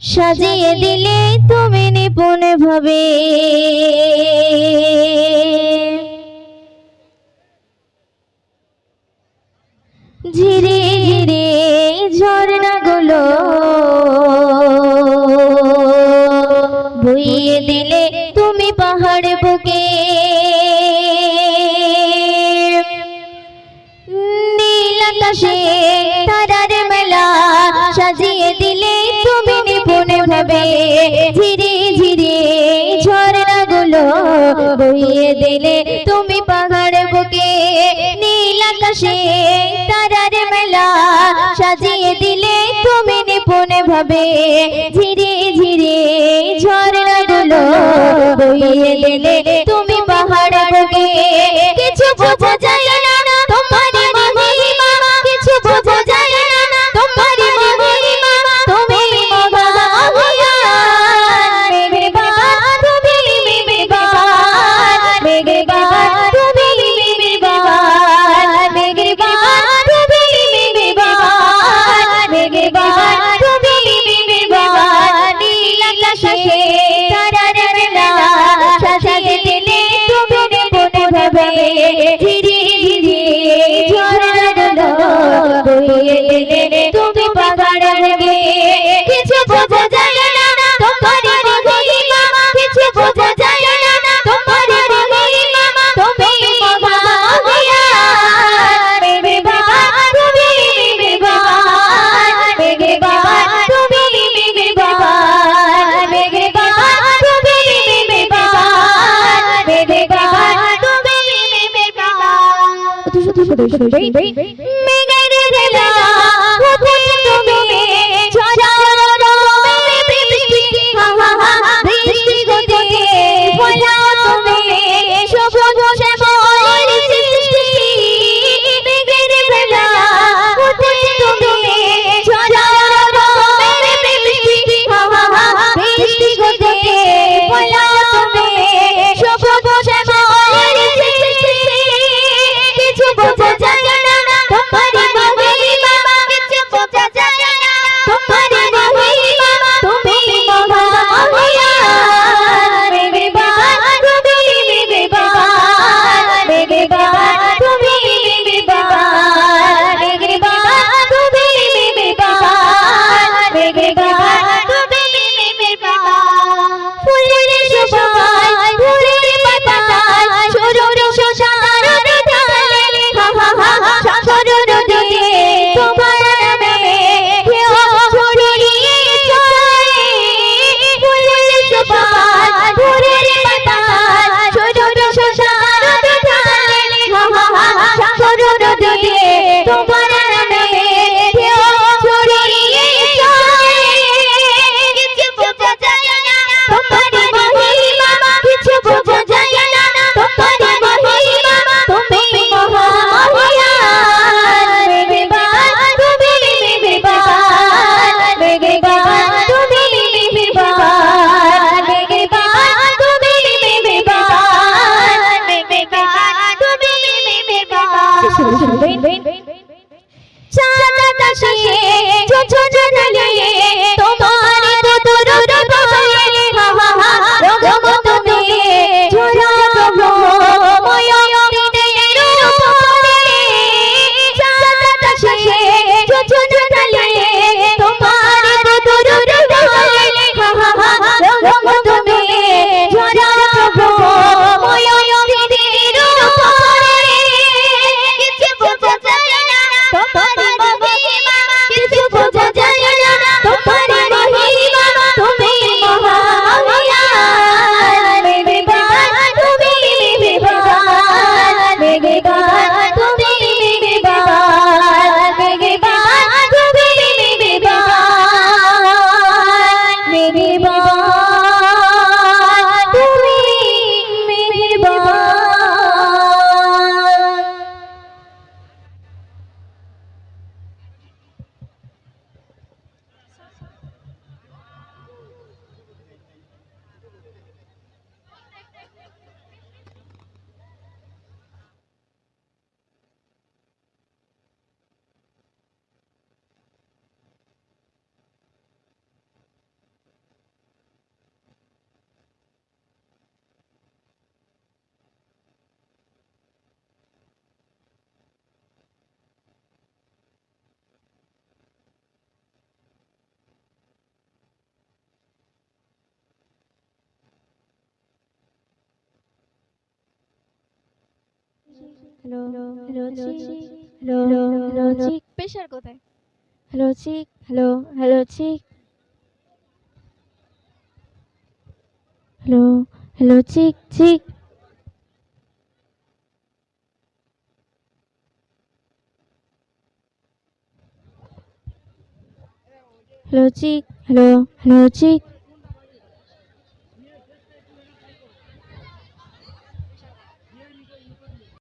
সাজিয়ে দিলে তুমি নিপুণ ভাবে। ধীরে ধীরে ঝর্ণাগুলো বইয়ে দিলে তুমি পাহাড় বুকে আকাশে তারার মেলা সাজিয়ে দিলে তুমি নিপুণ ভাবে। ধীরে ধীরে ঝর্ণা গুলো বইয়ে দিলে তুমি পাহাড় বুকে। নীল আকাশে তারার মেলা সাজিয়ে দিলে তুমি নিপুণ ভাবে। ধীরে ধীরে ঝর্ণা গুলো বইয়ে দিলে ধীরে bem, bem, bem, bem. শুনবেন চাঁদ আকাশে ছোট ছোট hello hello check hello hello check pressure কোথায় hello check hello hello check hello hello check check hello check hello hello check